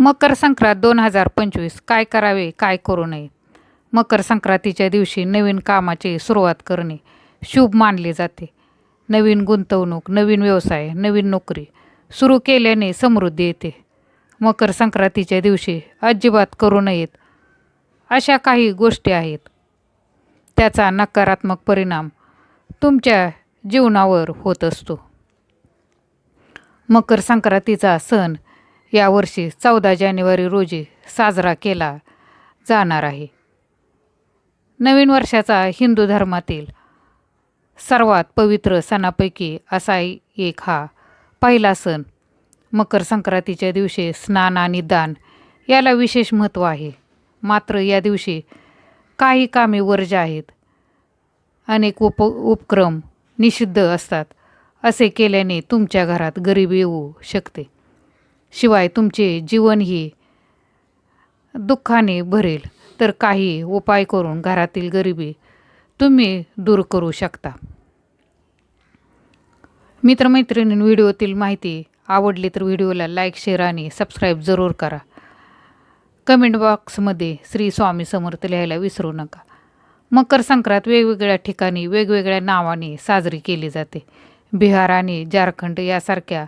मकर संक्रांत दोन हजार पंचवीस. काय करावे? काय करू नये? मकर संक्रांतीच्या दिवशी नवीन कामाची सुरुवात करणे. शुभ मानले जाते. नवीन गुंतवणूक नवीन व्यवसाय नवीन नोकरी सुरू केल्याने समृद्धी येते. मकर संक्रांतीच्या दिवशी अजिबात करू नयेत. अशा काही गोष्टी आहेत. त्याचा नकारात्मक परिणाम तुमच्या जीवनावर होत असतो. मकर संक्रांतीचा सण यावर्षी चौदा जानेवारी रोजी साजरा केला जाणार आहे. नवीन वर्षाचा हिंदू धर्मातील सर्वात पवित्र सणापैकी असा एक हा. पहिला सण मकर संक्रांतीच्या दिवशी स्नान आणि दान याला विशेष महत्त्व आहे. मात्र या दिवशी काही कामे वर्ज आहेत. अनेक उप उपक्रम निषिद्ध असतात. असे केल्याने तुमच्या घरात गरिबी येऊ शकते. शिवाय तुमचे जीवनही दुःखाने भरेल. तर काही उपाय करून घरातील गरिबी तुम्ही दूर करू शकता. मित्रमैत्रिणींनी व्हिडिओतील माहिती आवडली तर व्हिडिओला लाईक शेअर आणि सबस्क्राईब जरूर करा. कमेंट बॉक्समध्ये श्री स्वामी समर्थ लिहायला विसरू नका. मकर संक्रांत वेगवेगळ्या ठिकाणी वेगवेगळ्या नावाने साजरी केली जाते. बिहार आणि झारखंड यासारख्या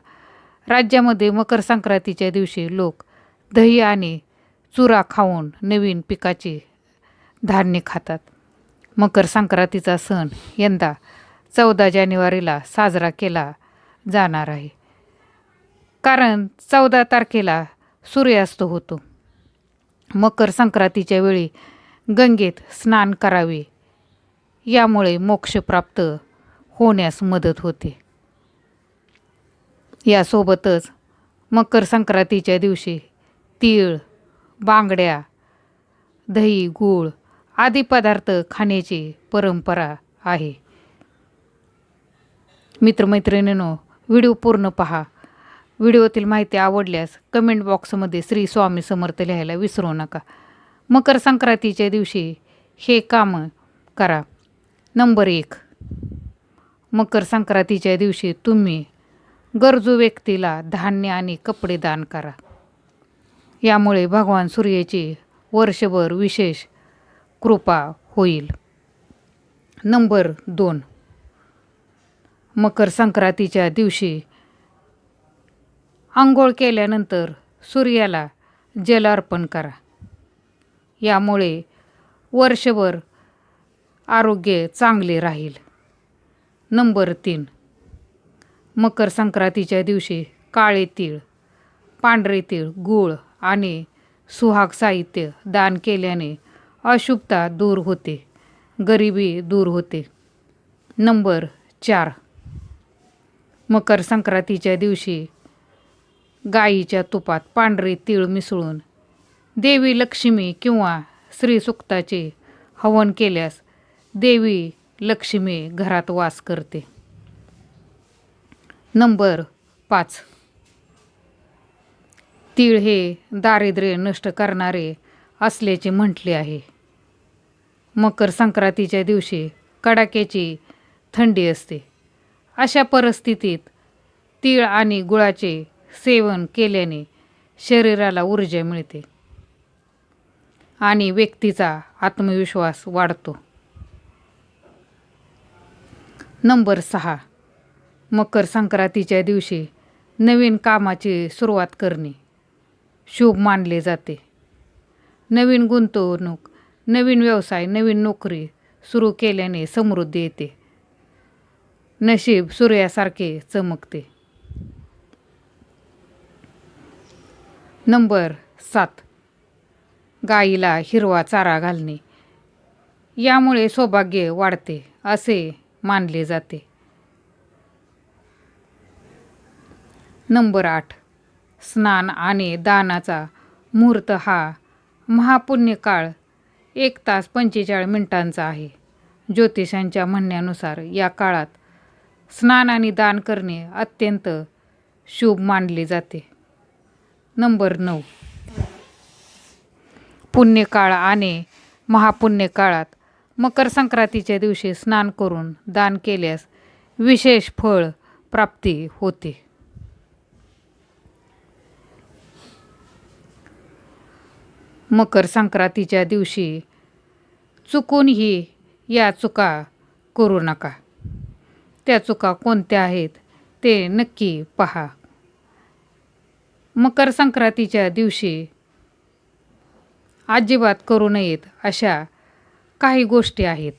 राज्यामध्ये मकर संक्रांतीच्या दिवशी लोक दही आणि चुरा खाऊन नवीन पिकाचे धान्य खातात. मकर संक्रांतीचा सण यंदा चौदा जानेवारीला साजरा केला जाणार आहे. कारण चौदा तारखेला सूर्यास्त होतो. मकर संक्रांतीच्या वेळी गंगेत स्नान करावे. यामुळे मोक्ष प्राप्त होण्यास मदत होते. यासोबतच मकर संक्रांतीच्या दिवशी तीळ बांगड्या दही गूळ आदी पदार्थ खाण्याची परंपरा आहे. मित्रमैत्रिणींनो व्हिडिओ पूर्ण पहा. व्हिडिओतील माहिती आवडल्यास कमेंट बॉक्समध्ये श्री स्वामी समर्थ लिहायला विसरू नका. मकर संक्रांतीच्या दिवशी हे कामं करा. नंबर एक. मकर संक्रांतीच्या दिवशी तुम्ही गरजू व्यक्तीला धान्य आणि कपडे दान करा. यामुळे भगवान सूर्याची वर्षभर विशेष कृपा होईल. नंबर दोन. मकर संक्रांतीच्या दिवशी आंघोळ केल्यानंतर सूर्याला जल अर्पण करा. यामुळे वर्षभर आरोग्य चांगले राहील. नंबर तीन. मकर संक्रांतीच्या दिवशी काळे तीळ पांढरे तीळ गूळ आणि सुहाग साहित्य दान केल्याने अशुभता दूर होते गरिबी दूर होते. नंबर चार. मकर संक्रांतीच्या दिवशी गाईच्या तुपात पांढरे तीळ मिसळून देवी लक्ष्मी किंवा श्रीसुक्ताचे हवन केल्यास देवी लक्ष्मी घरात वास करते. नंबर पाच. तीळ हे दारिद्र्य नष्ट करणारे असल्याचे म्हटले आहे. मकर संक्रांतीच्या दिवशी कडाक्याची थंडी असते. अशा परिस्थितीत तीळ आणि गुळाचे सेवन केल्याने शरीराला ऊर्जा मिळते आणि व्यक्तीचा आत्मविश्वास वाढतो. नंबर सहा. मकर संक्रांतीच्या दिवशी नवीन कामाची सुरुवात करणे. शुभ मानले जाते. नवीन गुंतवणूक नवीन व्यवसाय नवीन नोकरी सुरू केल्याने समृद्धी येते. नशीब सूर्यासारखे चमकते. नंबर सात. गाईला हिरवा चारा घालणे. यामुळे सौभाग्य वाढते असे मानले जाते. नंबर आठ. स्नान आणि दानाचा मुहूर्त हा महापुण्य काळ एक तास पंचेचाळीस मिनिटांचा आहे. ज्योतिषांच्या म्हणण्यानुसार या काळात स्नान आणि दान करणे अत्यंत शुभ मानले जाते. नंबर नऊ. पुण्यकाळ आणि महापुण्य काळात मकर संक्रांतीच्या दिवशी स्नान करून दान केल्यास विशेष फळ प्राप्ती होते. मकर संक्रांतीच्या दिवशी. चुकूनही या चुका करू नका. त्या चुका कोणत्या आहेत ते नक्की पहा. मकर संक्रांतीच्या दिवशी अजिबात करू नयेत अशा काही गोष्टी आहेत.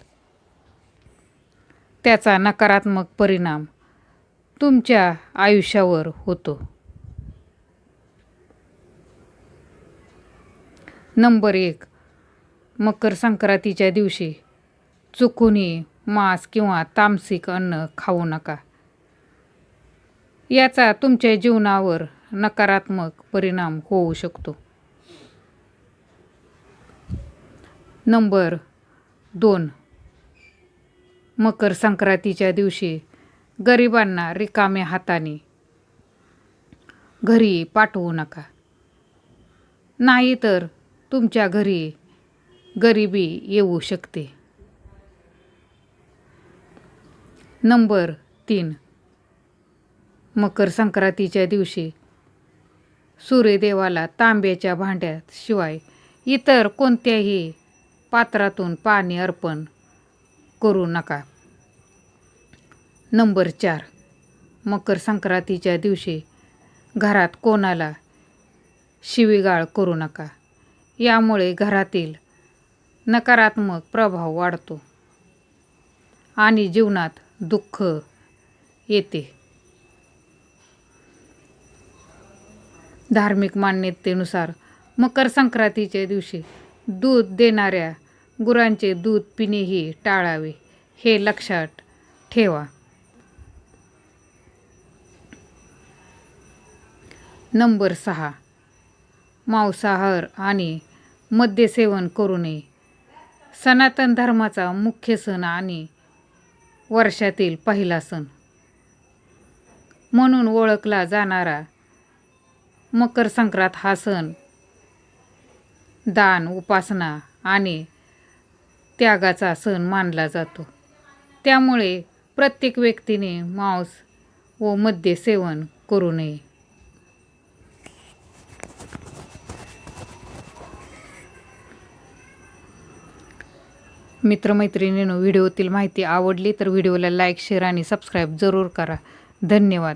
त्याचा नकारात्मक परिणाम तुमच्या आयुष्यावर होतो. नंबर एक. मकर संक्रांतीच्या दिवशी चुकूनही मांस किंवा तामसिक अन्न खाऊ नका. याचा तुमच्या जीवनावर नकारात्मक परिणाम होऊ शकतो. नंबर दोन. मकर संक्रांतीच्या दिवशी गरिबांना रिकाम्या हाताने घरी पाठवू नका. नाहीतर तुमच्या घरी गरिबी येऊ शकते. नंबर तीन. मकर संक्रांतीच्या दिवशी सूर्यदेवाला तांब्याच्या भांड्यात शिवाय इतर कोणत्याही पात्रातून पाणी अर्पण करू नका. नंबर चार. मकर संक्रांतीच्या दिवशी घरात कोणाला शिवीगाळ करू नका. यामुळे घरातील नकारात्मक प्रभाव वाढतो आणि जीवनात दुःख येते. धार्मिक मान्यतेनुसार मकर संक्रांतीच्या दिवशी दूध देणाऱ्या गुरांचे दूध पिणेही टाळावे हे लक्षात ठेवा. नंबर सहा. मांसाहार आणि मद्यसेवन करू नये. सनातन धर्माचा मुख्य सण आणि वर्षातील पहिला सण. म्हणून ओळखला जाणारा मकर संक्रांत हा सण दान उपासना आणि त्यागाचा सण मानला जातो. त्यामुळे प्रत्येक व्यक्तीने मांस व मद्य सेवन करू नये. मित्रमैत्रिणींनो व्हिडिओतील माहिती आवडली तर व्हिडिओला लाईक शेअर आणि सबस्क्राईब जरूर करा. धन्यवाद.